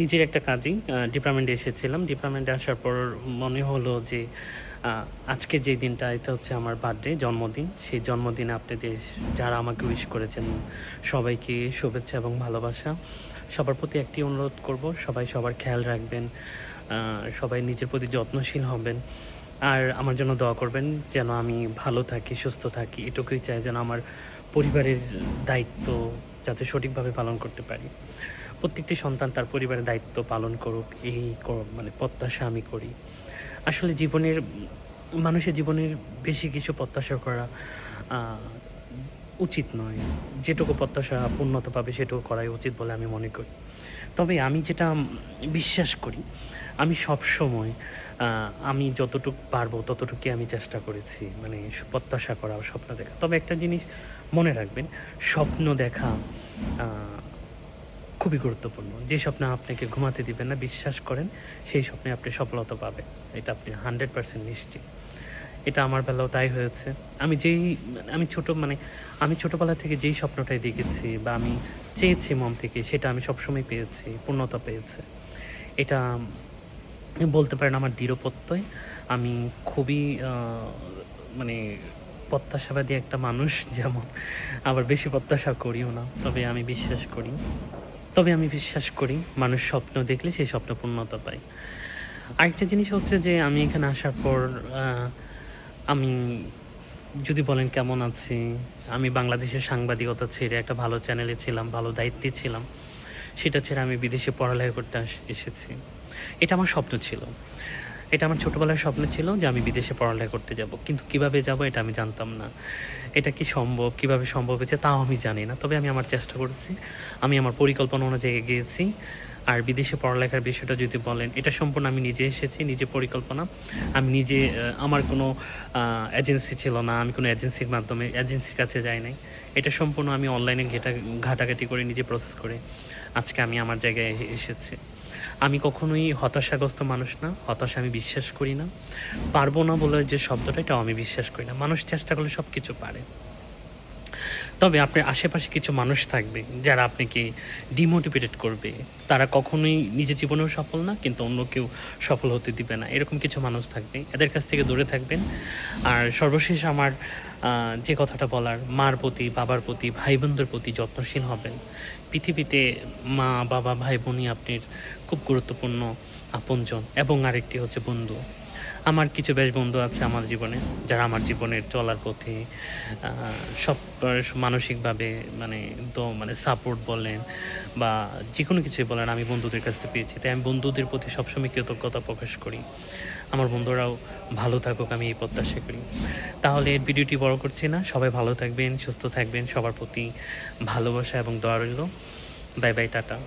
নিজের একটা কাজই ডিপার্টমেন্টে এসেছিলাম। ডিপার্টমেন্টে আসার পর মনে হলো যে আজকে যে দিনটা, এটা হচ্ছে আমার বার্থডে জন্মদিন। সেই জন্মদিনে আপনাদের যারা আমাকে উইশ করেছেন, সবাইকে শুভেচ্ছা এবং ভালোবাসা। সবার প্রতি একটি অনুরোধ করব, সবাই সবার খেয়াল রাখবেন সবাই নিজের প্রতি যত্নশীল হবেন। আর আমার জন্য দোয়া করবেন যেন আমি ভালো থাকি, সুস্থ থাকি। এটুকুই চাই যেন আমার পরিবারের দায়িত্ব যাতে সঠিকভাবে পালন করতে পারি। প্রত্যেকটি সন্তান তার পরিবারের দায়িত্ব পালন করুক, এই মানে প্রত্যাশা আমি করি। আসলে জীবনের, মানুষের জীবনের বেশি কিছু প্রত্যাশা করা উচিত নয়। যেটুকু প্রত্যাশা পূর্ণতা পাবে, সেটুকু করাই উচিত বলে আমি মনে করি। তবে আমি যেটা বিশ্বাস করি, আমি সব সময় আমি যতটুকু পারব ততটুকুই আমি চেষ্টা করেছি। মানে প্রত্যাশা করা, স্বপ্ন দেখা। তবে একটা জিনিস মনে রাখবেন, স্বপ্ন দেখা খুবই গুরুত্বপূর্ণ। যে স্বপ্ন আপনাকে ঘুমাতে দিবেন না, বিশ্বাস করেন, সেই স্বপ্নে আপনি সফলতা পাবেন। এটা আপনি হান্ড্রেড পার্সেন্ট নিশ্চিত। এটা আমার বেলাও তাই হয়েছে। আমি যেই, আমি ছোট মানে আমি ছোটোবেলা থেকে যেই স্বপ্নটাই দেখেছি বা আমি চেয়েছি মন থেকে, সেটা আমি সবসময় পেয়েছি, পূর্ণতা পেয়েছে। এটা বলতে পারেন আমার দৃঢ় প্রত্যয়। আমি খুবই মানে প্রত্যাশাবাদী একটা মানুষ, যেমন আবার বেশি প্রত্যাশা করিও না, তবে আমি বিশ্বাস করি। তবে আমি বিশ্বাস করি মানুষ স্বপ্ন দেখলে সেই স্বপ্ন পূর্ণতা পায়। আরেকটা জিনিস হচ্ছে যে আমি এখানে আসার পর আমি, যদি বলেন কেমন আছি, আমি বাংলাদেশের সাংবাদিকতা ছেড়ে একটা ভালো চ্যানেলে ছিলাম, ভালো দায়িত্বে ছিলাম, সেটা ছেড়ে আমি বিদেশে পড়ালেখা করতে এসেছি। এটা আমার স্বপ্ন ছিল। এটা আমার ছোটোবেলার স্বপ্ন ছিল যে আমি বিদেশে পড়ালেখা করতে যাব। কিন্তু কীভাবে যাব এটা আমি জানতাম না। এটা কি সম্ভব, কীভাবে সম্ভব হয়েছে তাও আমি জানি না। তবে আমি আমার চেষ্টা করেছি। আমি আমার পরিকল্পনা অনুযায়ী এগিয়েছি। আর বিদেশে পড়ালেখার বিষয়টা যদি বলেন, এটা সম্পূর্ণ আমি নিজে এসেছি, নিজে পরিকল্পনা। আমি নিজে আমার কোনো এজেন্সি ছিল না, আমি কোনো এজেন্সির মাধ্যমে এজেন্সির কাছে যাই নাই। এটা সম্পূর্ণ আমি অনলাইনে ঘেটা, ঘাটাঘাটি করে নিজে প্রসেস করে আজকে আমি আমার জায়গায় এসেছি। আমি কখনোই হতাশাগ্রস্ত মানুষ না, হতাশা আমি বিশ্বাস করি না। পারব না বলে যে শব্দটা, এটাও আমি বিশ্বাস করি না। মানুষ চেষ্টা করলে সব কিছু পারে। তবে আপনার আশেপাশে কিছু মানুষ থাকবে যারা আপনাকে ডিমোটিভেটেড করবে। তারা কখনোই নিজের জীবনেও সফল না, কিন্তু অন্য কেউ সফল হতে দিবে না। এরকম কিছু মানুষ থাকবে, এদের কাছ থেকে দূরে থাকবেন। আর সর্বশেষ আমার যে কথাটা বলার, মার প্রতি, বাবার প্রতি ভাই বোনদের প্রতি যত্নশীল হবেন। পৃথিবীতে মা, বাবা ভাই বোনই আপনার খুব গুরুত্বপূর্ণ আপনজন। এবং আরেকটি হচ্ছে বন্ধু। আমার কিছু বেশ বন্ধু আছে আমার জীবনে, যারা আমার জীবনের চলার পথে সব, মানসিকভাবে মানে তো মানে সাপোর্ট বলেন বা যে কোনো কিছুই বলেন, আমি বন্ধুদের কাছ থেকে পেয়েছি। তাই আমি বন্ধুদের প্রতি সবসময় কৃতজ্ঞতা প্রকাশ করি। আমার বন্ধুরাও ভালো থাকুক, আমি এই প্রত্যাশা করি। তাহলে ভিডিওটি বড় করছি না। সবাই ভালো থাকবেন, সুস্থ থাকবেন, সবার প্রতি ভালোবাসা এবং দোয়া রইল। Bye bye, tata.